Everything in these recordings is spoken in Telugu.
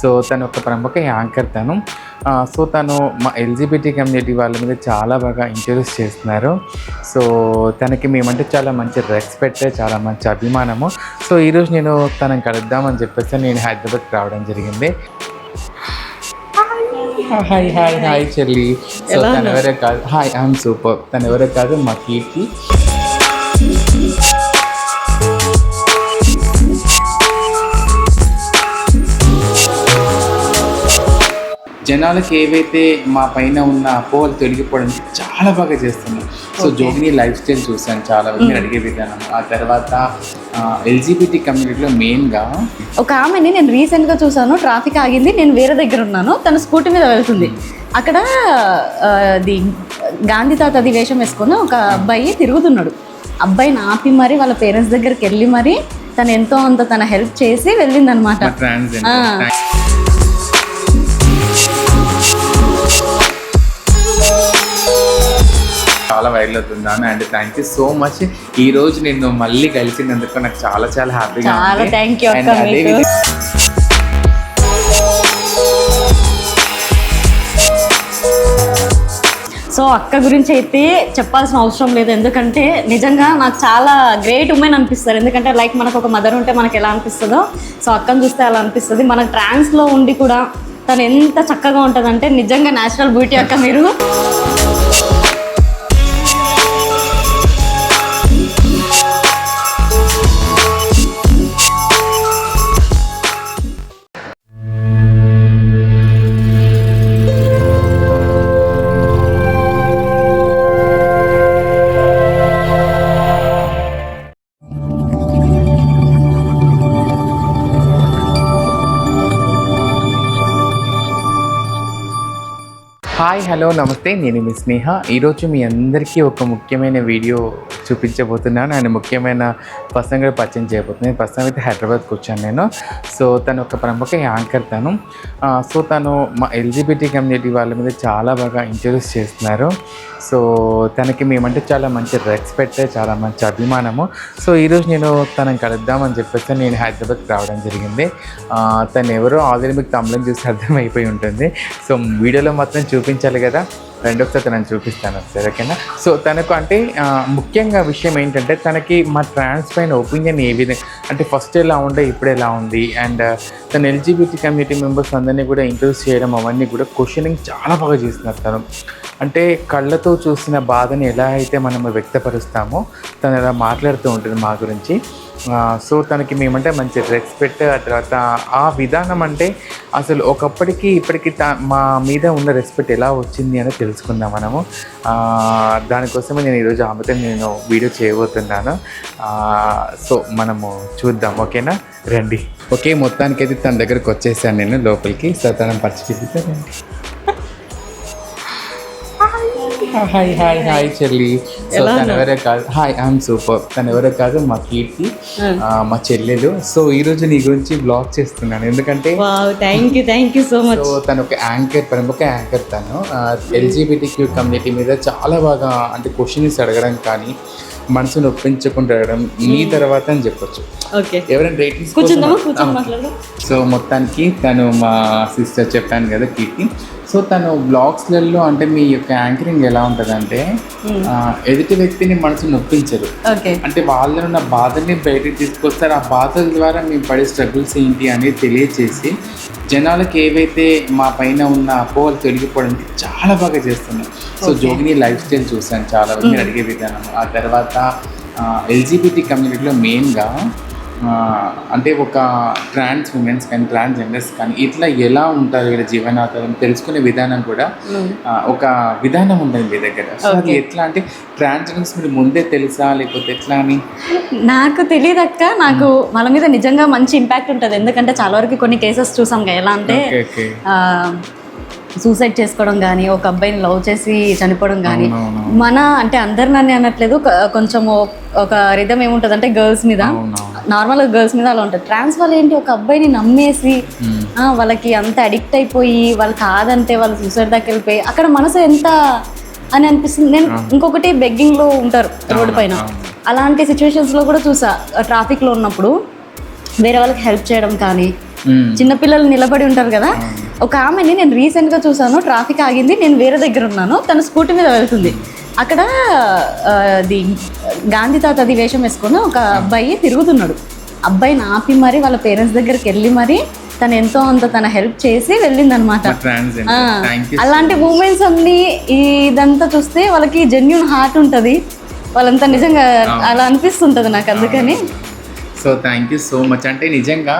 సో తను ఒక ప్రముఖ యాంకర్ తను. సో తను మా ఎల్జిబిటీ కమ్యూనిటీ వాళ్ళ మీద చాలా బాగా ఇంట్రడ్యూస్ చేస్తున్నారు. సో తనకి మేమంటే చాలా మంచి రెస్పెక్ట్ చాలా మంచి అభిమానము. సో ఈరోజు నేను తనని కలుద్దామని చెప్పేసి నేను హైదరాబాద్కి రావడం జరిగింది. హాయ్ హాయ్ హాయ్ చెల్లి సో తను ఎవరో కాదు. హాయ్ ఐఎమ్ సూపర్ తను ఎవరో కాదు మా కీర్తి. జనాలకు ఏవైతే మా పైన ఉన్న అపోహలు తొలగిపోవడానికి చాలా బాగా చేస్తున్నాం సో జోగిని లైఫ్ స్టైల్ చూసాను చాలా మీరు అడిగే విధానం. ఆ తర్వాత ఎల్జిబిటీ కమ్యూనిటీలో మెయిన్గా ఒక ఆమెని నేను రీసెంట్గా చూసాను ట్రాఫిక్ ఆగింది. నేను వేరే దగ్గర ఉన్నాను. తన స్కూటీ మీద వెళ్తుంది. అక్కడ అది గాంధీ తాత అది వేషం వేసుకొని ఒక అబ్బాయి తిరుగుతున్నాడు. అబ్బాయిని ఆపి మరి వాళ్ళ పేరెంట్స్ దగ్గరికి వెళ్ళి మరి తను ఎంతో అంత తన హెల్ప్ చేసి వెళ్ళిందనమాట చాలా వైరల్ అవుతున్నాను and thank you so much ఈ రోజు నిన్ను మళ్ళీ కలిసినందుకు నాకు చాలా చాలా హ్యాపీగా చాలా అక్క మీకు. సో అక్క గురించి అయితే చెప్పాల్సిన అవసరం లేదు. ఎందుకంటే నిజంగా నాకు చాలా గ్రేట్ ఉమెన్ అనిపిస్తారు. ఎందుకంటే లైక్ మనకు ఒక మదర్ ఉంటే మనకి ఎలా అనిపిస్తుందో సో అక్కను చూస్తే అలా అనిపిస్తుంది. మన ట్రాన్స్లో ఉండి కూడా తను ఎంత చక్కగా ఉంటుందంటే నిజంగా నేచురల్ బ్యూటీ అక్క మీరు. హాయ్ హలో నమస్తే. నేను మీ స్నేహ. ఈరోజు మీ అందరికీ ఒక ముఖ్యమైన వీడియో చూపించబోతున్నాను. అండ్ ముఖ్యమైన పర్సన్ కూడా పరిచయం చేయబోతున్నాను. ప్రస్తుతం అయితే హైదరాబాద్కి వచ్చాను నేను. సో తను ఒక ప్రముఖ యాంకర్ తను. సో తను మా ఎల్జీబీటీ కమ్యూనిటీ వాళ్ళ మీద చాలా బాగా ఇంట్రడ్యూస్ చేస్తున్నారు. సో తనకి మేమంటే చాలా మంచి రెస్పెక్ట్ చాలా మంచి అభిమానము. సో ఈరోజు నేను తనని కలుద్దామని చెప్పేసి నేను హైదరాబాద్కి రావడం జరిగింది. తను ఎవరో ఆల్రెడీ మీకు తమిళం చూసి అర్థమైపోయి ఉంటుంది. సో వీడియోలో మాత్రం చూ చూపించాలి కదా. రెండోసారి తనని చూపిస్తాను ఒకసారి ఓకేనా సో తనకు అంటే ముఖ్యంగా విషయం ఏంటంటే తనకి మా ట్రాన్స్ పైన ఒపీనియన్ ఏ విధంగా అంటే ఫస్ట్ ఎలా ఉండే ఇప్పుడు ఎలా ఉంది అండ్ తన ఎల్జీబీటీ కమ్యూనిటీ మెంబర్స్ అందరినీ కూడా ఇంట్రడ్యూస్ చేయడం అవన్నీ కూడా క్వశ్చనింగ్ చాలా బాగా చేస్తున్నారు తను. అంటే కళ్ళతో చూసిన బాధని ఎలా అయితే మనం వ్యక్తపరుస్తామో తను అలా మాట్లాడుతూ ఉంటుంది మా గురించి. సో తనకి మేమంటే మంచి రెస్పెక్ట్ ఆ తర్వాత ఆ విధానం అంటే అసలు ఒకప్పటికి ఇప్పటికి తా మా మీద ఉన్న రెస్పెక్ట్ ఎలా వచ్చింది అని తెలుసుకుందాం మనము. దానికోసమే నేను ఈరోజు ఆమెతో నేను వీడియో చేయబోతున్నాను. సో మనము చూద్దాం ఓకేనా? రండి. ఓకే మొత్తానికైతే తన దగ్గరకు వచ్చేసాను నేను లోపలికి. సో తన పరిస్థితి రండి హాయ్ హాయ్ హాయ్ చెల్లి సో తను ఎవరో కాదు హాయ్ ఐఎమ్ సూపర్ తను ఎవరో కాదు మా కీర్తి మా చెల్లెలు. సో ఈ రోజు నీ గురించి బ్లాగ్ చేస్తున్నాను. ఎందుకంటే thank you thank you so much so తను ఒక యాంకర్ ప్రముఖ యాంకర్ తను. ఎల్జీబీటీ క్యూ కమ్యూనిటీ మీద చాలా బాగా అంటే క్వశ్చన్స్ అడగడం కానీ మనసును ఒప్పించకుండా అడగడం నీ తర్వాత అని చెప్పొచ్చు. ఓకే ఎవరైనా రేటింగ్స్ సో మొత్తానికి తను మా సిస్టర్ చెప్పాను కదా కీర్తి. సో తను బ్లాగ్స్లలో అంటే మీ యొక్క యాంకరింగ్ ఎలా ఉంటుందంటే ఆ, ఎదుటి వ్యక్తిని మనసు నొప్పించరు అంటే వాళ్ళలో ఉన్న బాధని బయటకు తీసుకొస్తారు. ఆ బాధల ద్వారా మేము పడే స్ట్రగుల్స్ ఏంటి అనేది తెలియచేసి జనాలకు ఏవైతే మా పైన ఉన్న అపోహలు తొలగిపోవడానికి చాలా బాగా చేస్తున్నాం సో జోగిని లైఫ్ స్టైల్ చూసాను చాలా మీరు అడిగే విధానం. ఆ తర్వాత ఎల్జిబిటీ కమ్యూనిటీలో మెయిన్గా అంటే ఒక ట్రాన్స్ ఉమెన్స్ కానీ ట్రాన్స్ జెండర్స్ కానీ ఇట్లా ఎలా ఉంటారు వీళ్ళ జీవనాధారం తెలుసుకునే విధానం కూడా ఆ, ఒక విధానం ఉంటుంది మీ దగ్గర. సో అది ఎట్లా అంటే ట్రాన్స్ జెండర్స్ మీరు ముందే తెలుసా? లేకపోతే ఎట్లా అని? నాకు తెలియదక్క నాకు వాళ్ళ మీద నిజంగా మంచి ఇంపాక్ట్ ఉంటుంది. ఎందుకంటే చాలా వరకు కొన్ని కేసెస్ చూసాం కదా. ఎలా అంటే సూసైడ్ చేసుకోవడం కానీ ఒక అబ్బాయిని లవ్ చేసి చనిపోవడం కానీ. మన అంటే అందరినని అనట్లేదు. కొంచెం ఒక రిధం ఏముంటుంది అంటే గర్ల్స్ మీద. నార్మల్గా గర్ల్స్ మీద అలా ఉంటుంది. ట్రాన్స్ వాళ్ళు ఏంటి? ఒక అబ్బాయిని నమ్మేసి వాళ్ళకి అంత అడిక్ట్ అయిపోయి వాళ్ళు కాదంటే వాళ్ళు సూసైడ్ దాకా వెళ్ళిపోయి అక్కడ మనసు ఎంత అని అనిపిస్తుంది. నేను ఇంకొకటి బెగ్గింగ్లో ఉంటారు రోడ్డు పైన. అలాంటి సిచ్యువేషన్స్లో కూడా చూసా. ట్రాఫిక్లో ఉన్నప్పుడు వేరే వాళ్ళకి హెల్ప్ చేయడం కానీ చిన్నపిల్లలు నిలబడి ఉంటారు కదా ఒక ఆమెని నేను రీసెంట్గా చూసాను ట్రాఫిక్ ఆగింది నేను వేరే దగ్గర ఉన్నాను తన స్కూటీ మీద వెళ్తుంది. అక్కడ అది గాంధీ తాత అది వేషం వేసుకొని ఒక అబ్బాయి తిరుగుతున్నాడు. అబ్బాయిని ఆపి మరి వాళ్ళ పేరెంట్స్ దగ్గరికి వెళ్ళి మరి తను ఎంతో అంత తన హెల్ప్ చేసి వెళ్ళిందనమాట. అలాంటి మూమెంట్స్ అన్ని ఇదంతా చూస్తే వాళ్ళకి జెన్యున్ హార్ట్ ఉంటుంది. వాళ్ళంతా నిజంగా అలా అనిపిస్తుంటది నాకు అందుకని. So thank you so much అంటే నిజంగా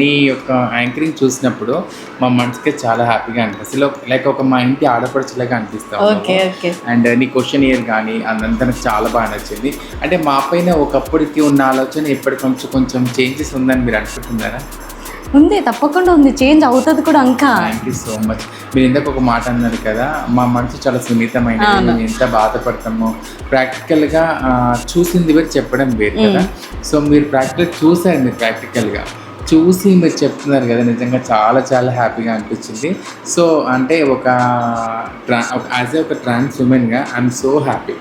నీ యొక్క యాంకరింగ్ చూసినప్పుడు మా మనసుకి చాలా హ్యాపీగా అనిపిస్తుంది. లైక్ ఒక మా ఇంటి ఆడపడుచులాగా అనిపిస్తాం ఓకే ఓకే అండ్ నీ క్వశ్చన్ ఇయర్ కానీ అదంతా నాకు చాలా బాగా నచ్చింది. అంటే మా పైన ఒకప్పటికి ఉన్న ఆలోచన ఇప్పటి కొంచెం కొంచెం చేంజెస్ ఉందని మీరు అనుకుంటున్నారా? ఉంది తప్పకుండా ఉంది. చేంజ్ అవుతుంది కూడా ఇంకా థ్యాంక్ యూ సో మచ్ మీరు ఇందాక ఒక మాట అన్నారు కదా మా మనసు చాలా సున్నితమైనది మేము ఎంత బాధపడతామో. ప్రాక్టికల్గా చూసింది వేరు చెప్పడం వేరు కదా. సో మీరు ప్రాక్టికల్ చూసారు మీరు ప్రాక్టికల్గా చూసి మీరు చెప్తున్నారు కదా నిజంగా చాలా చాలా హ్యాపీగా అనిపించింది. సో అంటే ఒక యాజ్ ఏ ఒక ట్రాన్స్ ఉమెన్గా ఐఎమ్ సో హ్యాపీ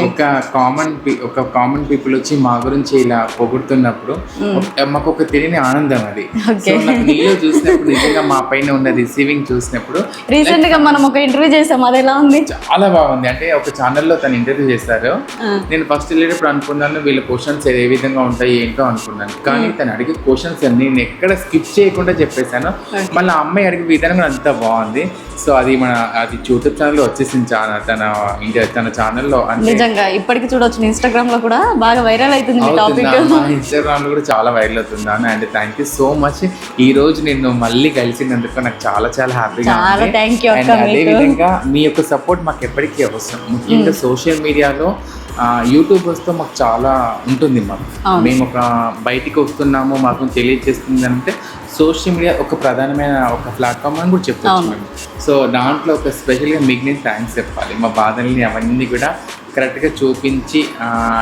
ఒక కామన్ ఒక కామన్ పీపుల్ వచ్చి మా గురించి ఇలా పొగుడుతున్నప్పుడు ఒక- మాకు ఒక తెలియని ఆనందం అది. సో నాకు నీలో చూసినప్పుడు నిజంగా మా పైన ఉన్న రిసీవింగ్ చూసినప్పుడు రీసెంట్గా మనం ఒక ఇంటర్వ్యూ చేసాం అది ఎలా ఉంది? చాలా బాగుంది. అంటే ఒక ఛానల్లో తను ఇంటర్వ్యూ చేశారు. నేను ఫస్ట్ వెళ్ళేటప్పుడు అనుకున్నాను వీళ్ళ క్వశ్చన్స్ ఏ విధంగా ఉంటాయి ఏంటో అనుకున్నాను. కానీ తను అడిగే క్వశ్చన్స్ నేను ఎక్కడ స్కిప్ చేయకుండా చెప్పేశాను. మళ్ళీ అమ్మాయి అడిగే విధానం కూడా అంత బాగుంది. సో అది మన అది యూట్యూబ్ ఛానల్లో వచ్చేసింది చాలా తన ఇండియా తన ఛానల్లో నిజంగా ఇప్పటికి చూడొచ్చు ఇన్స్టాగ్రామ్లో కూడా బాగా వైరల్ అవుతుంది టాపిక్ ఇన్స్టాగ్రామ్లో కూడా చాలా వైరల్ అవుతున్నాను and thank you so much ఈ రోజు నిన్ను మళ్ళీ కలిసినందుకు నాకు చాలా చాలా హ్యాపీగా అదే. విధంగా మీ యొక్క సపోర్ట్ మాకు ఎప్పటికీ అవసరం. ముఖ్యంగా సోషల్ మీడియాలో యూట్యూబర్స్తో మాకు చాలా ఉంటుంది మాకు. మేము ఒక బయటికి వస్తున్నాము మాకు తెలియజేస్తుంది అంటే సోషల్ మీడియా ఒక ప్రధానమైన ఒక ప్లాట్ఫామ్ అని కూడా చెప్తాను సో దాంట్లో ఒక స్పెషల్గా మీకు నేను థ్యాంక్స్ చెప్పాలి. మా బాధల్ని అవన్నీ కూడా కరెక్ట్గా చూపించి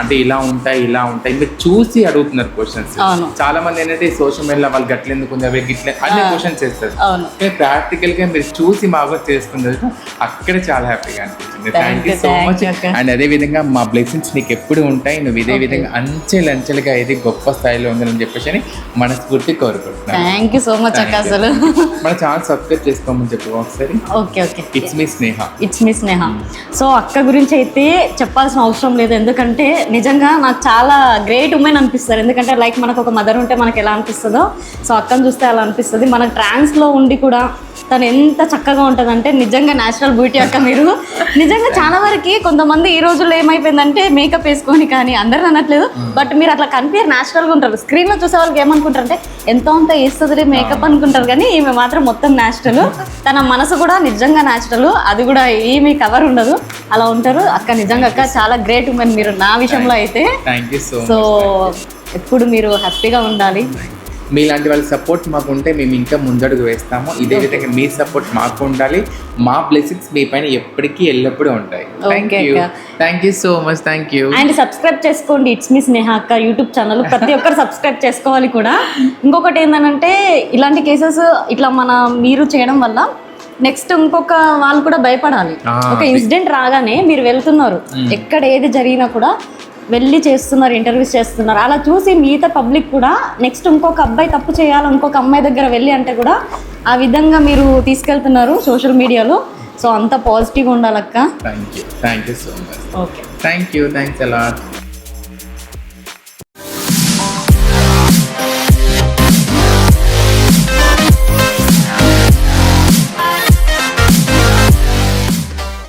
అంటే ఇలా ఉంటాయి ఇలా ఉంటాయి. మీరు చూసి అడుగుతున్నారు క్వశ్చన్స్. చాలా మంది ఏంటంటే సోషల్ మీడియాలో వాళ్ళు గట్ల ఎందుకు ఉంది అవి గిట్ల అన్ని క్వశ్చన్స్ చేస్తారు. కానీ ప్రాక్టికల్గా మీరు చూసి మాకు చేసుకున్నారు అక్కడ చాలా హ్యాపీగా అనిపించింది thank you so much. And అదే విధంగా మా బ్లెస్సింగ్స్ నీకు ఎప్పుడు ఉంటాయి నువ్వు ఇదే విధంగా అంచెలంచెలుగా ఇది గొప్ప స్థాయిలో ఉందని చెప్పేసి అని మనస్ఫూర్తి కోరుకుంటున్నాను. థ్యాంక్ యూ సో మచ్ అక్క అసలు. మన ఛానల్ సబ్స్క్రైబ్ చేసుకోమని చెప్పు ఒకసారి. Okay okay it's me Sneha it's me Sneha so అక్క గురించి అయితే చెప్పాల్సిన అవసరం లేదు. ఎందుకంటే నిజంగా నాకు చాలా గ్రేట్ ఉమెన్ అనిపిస్తారు. ఎందుకంటే లైక్ మనకు ఒక మదర్ ఉంటే మనకి ఎలా అనిపిస్తుందో సో అక్కను చూస్తే అలా అనిపిస్తుంది. మన ట్రాన్స్లో ఉండి కూడా తను ఎంత చక్కగా ఉంటుందంటే నిజంగా నేచురల్ బ్యూటీ అక్క మీరు. నిజంగా చాలా వరకు కొంతమంది ఈ రోజుల్లో ఏమైపోయిందంటే మేకప్ వేసుకొని కానీ అందరూ అనట్లేదు. బట్ మీరు అట్లా కనిపించారు న్యాచురల్గా ఉంటారు. స్క్రీన్లో చూసే వాళ్ళకి ఏమనుకుంటారు అంటే ఎంతో అంత వేస్తుంది మేకప్ అనుకుంటారు. కానీ ఈమె మాత్రం మొత్తం న్యాచురల్ తన మనసు కూడా నిజంగా న్యాచురల్ అది కూడా ఏమీ కవర్ ఉండదు. అలా ఉంటారు. అక్క నిజంగా అక్క చాలా గ్రేట్ ఉమెన్ మీరు నా విషయంలో అయితే. సో సో ఎప్పుడు మీరు హ్యాపీగా ఉండాలి. మీలాంటి వాళ్ళ సపోర్ట్ మాకు ఉంటే మేము ఇంకా ముందడుగు వేస్తాము. ఇదే విధంగా మీ సపోర్ట్ మాకు ఉండాలి. మా బ్లెస్సింగ్స్ మీ పైన ఎప్పటికీ ఎల్లప్పుడూ ఉంటాయి. Thank you. Thank you so much thank you and subscribe చేసుకోండి. ఇట్స్ మీ స్నేహ అక్క యూట్యూబ్ ఛానల్ ప్రతి ఒక్కరు సబ్స్క్రైబ్ చేసుకోవాలి కూడా. ఇంకొకటి ఏంటంటే ఇలాంటి కేసెస్ ఇట్లా మన మీరు చేయడం వల్ల నెక్స్ట్ ఇంకొక వాళ్ళు కూడా భయపడాలి. ఒక ఇన్సిడెంట్ రాగానే మీరు వెళ్తున్నారు. ఎక్కడ ఏది జరిగినా కూడా వెళ్ళి చేస్తున్నారు ఇంటర్వ్యూస్ చేస్తున్నారు. అలా చూసి మిగతా పబ్లిక్ కూడా నెక్స్ట్ ఇంకొక అబ్బాయి తప్పు చేయాలి ఇంకొక అమ్మాయి దగ్గర వెళ్ళి అంటే కూడా ఆ విధంగా మీరు తీసుకెళ్తున్నారు సోషల్ మీడియాలో. సో అంత పాజిటివ్గా ఉండాలక్క. Thank you thank you so much okay thank you thanks a lot